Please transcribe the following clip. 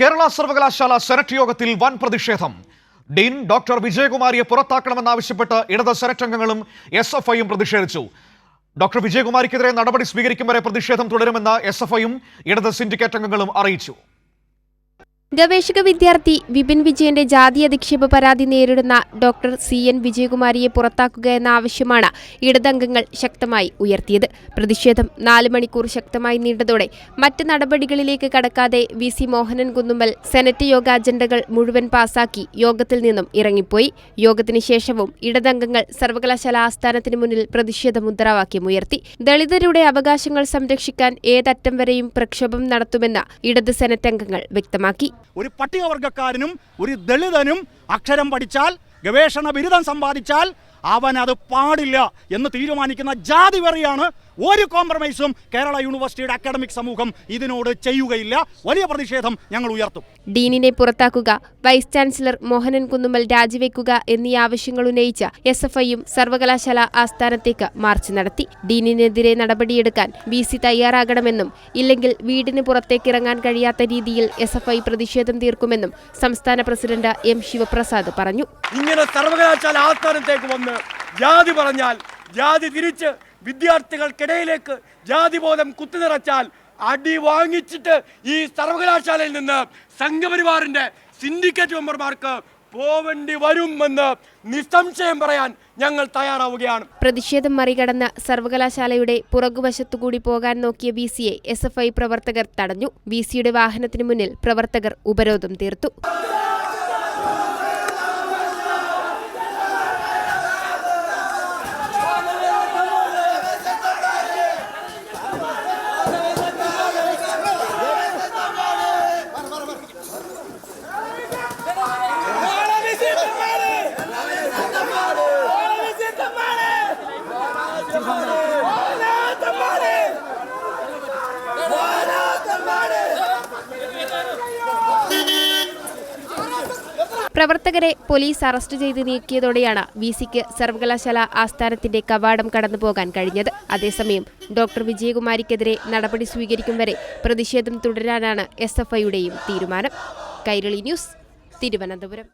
കേരള സർവകലാശാല സെനറ്റ് യോഗത്തിൽ വൻ പ്രതിഷേധം. ഡീൻ ഡോക്ടർ വിജയകുമാരിയെ പുറത്താക്കണമെന്നാവശ്യപ്പെട്ട് ഇടത് സെനറ്റ് അംഗങ്ങളും എസ് എഫ് ഐയും പ്രതിഷേധിച്ചു. ഡോക്ടർ വിജയകുമാരിക്കെതിരെ നടപടി സ്വീകരിക്കും വരെ പ്രതിഷേധം തുടരുമെന്ന് എസ് എഫ് ഐയും ഇടത് സിൻഡിക്കേറ്റ് അംഗങ്ങളും അറിയിച്ചു. ഗവേഷക വിദ്യാർത്ഥി വിപിൻ വിജയന്റെ ജാതി അധിക്ഷേപ പരാതി നേരിടുന്ന ഡോക്ടർ സി എൻ വിജയകുമാരിയെ പുറത്താക്കുക എന്ന ആവശ്യമാണ് ഇടതംഗങ്ങൾ ശക്തമായി ഉയർത്തിയത്. പ്രതിഷേധം നാല് മണിക്കൂർ ശക്തമായി നീണ്ടതോടെ മറ്റ് നടപടികളിലേക്ക് കടക്കാതെ V C Mohanan Kunnummal senate yoga അജണ്ടകൾ മുഴുവൻ പാസാക്കി യോഗത്തിൽ നിന്നും ഇറങ്ങിപ്പോയി. യോഗത്തിന് ശേഷവും ഇടതംഗങ്ങൾ സർവകലാശാല ആസ്ഥാനത്തിന് മുന്നിൽ പ്രതിഷേധ മുദ്രാവാക്യം ഉയർത്തി. ദളിതരുടെ അവകാശങ്ങൾ സംരക്ഷിക്കാൻ ഏതറ്റം വരെയും പ്രക്ഷോഭം നടത്തുമെന്ന് ഇടത് സെനറ്റ് അംഗങ്ങൾ വ്യക്തമാക്കി. ഒരു പട്ടികവർഗക്കാരനും ഒരു ദളിതനും അക്ഷരം പഠിച്ചാൽ ഗവേഷണ ബിരുദം സമ്പാദിച്ചാൽ അവൻ അത് പാടില്ല എന്ന് തീരുമാനിക്കുന്ന ജാതി വെറിയാണ് ഒരു കോംപ്രമൈസും കേരള യൂണിവേഴ്സിറ്റിയുടെ അക്കാഡമിക് സമൂഹം ഇതിനോട് ചെയ്യുകയില്ല. വലിയ പ്രതിഷേധം ഞങ്ങൾ ഉയർത്തും. ഡീനിനെ പുറത്താക്കുക വൈസ് ചാൻസലർ മോഹനൻ കുന്നുമ്മൽ രാജിവെക്കുക എന്നീ ആവശ്യങ്ങൾ ഉന്നയിച്ച എസ് എഫ് ഐയും സർവകലാശാല ആസ്ഥാനത്തേക്ക് മാർച്ച് നടത്തി. ഡീനിനെതിരെ നടപടിയെടുക്കാൻ ബി സി തയ്യാറാകണമെന്നും ഇല്ലെങ്കിൽ വീടിന് പുറത്തേക്ക് ഇറങ്ങാൻ കഴിയാത്ത രീതിയിൽ എസ് എഫ് ഐ പ്രതിഷേധം തീർക്കുമെന്നും സംസ്ഥാന പ്രസിഡന്റ് എം ശിവപ്രസാദ് പറഞ്ഞു. ഇങ്ങനെ സർവകലാശാല ആസ്ഥാനത്തേക്ക് വന്ന് ജാതി പറഞ്ഞാൽ ജാതി തിരിച്ച് വിദ്യാർത്ഥികൾക്കിടയിലേക്ക് ജാതി ജാതിബോധം കുത്തിനിറച്ചാൽ അടി വാങ്ങിച്ചിട്ട് ഈ സർവകലാശാലയിൽ നിന്ന് സംഘപരിവാറിന്റെ സിൻഡിക്കേറ്റ് മെമ്പർമാർക്ക് പോവേണ്ടി വരുമെന്ന് നിസ്സംശയം പറയാൻ ഞങ്ങൾ തയ്യാറാവുകയാണ്. പ്രതിഷേധം മറികടന്ന സർവകലാശാലയുടെ പുറകുവശത്തുകൂടി പോകാൻ നോക്കിയ വി സിയെ എസ് എഫ് ഐ പ്രവർത്തകർ തടഞ്ഞു. വി സിയുടെ വാഹനത്തിന് മുന്നിൽ പ്രവർത്തകർ ഉപരോധം തീർത്തു. പ്രവർത്തകരെ പോലീസ് അറസ്റ്റ് ചെയ്ത് നീക്കിയതോടെയാണ് വി സിക്ക് സർവകലാശാല ആസ്ഥാനത്തിന്റെ കവാടം കടന്നുപോകാൻ കഴിഞ്ഞത്. അതേസമയം ഡോക്ടർ വിജയകുമാരിക്കെതിരെ നടപടി സ്വീകരിക്കും വരെ പ്രതിഷേധം തുടരാനാണ് എസ് തീരുമാനം. കൈരളി ന്യൂസ് തിരുവനന്തപുരം.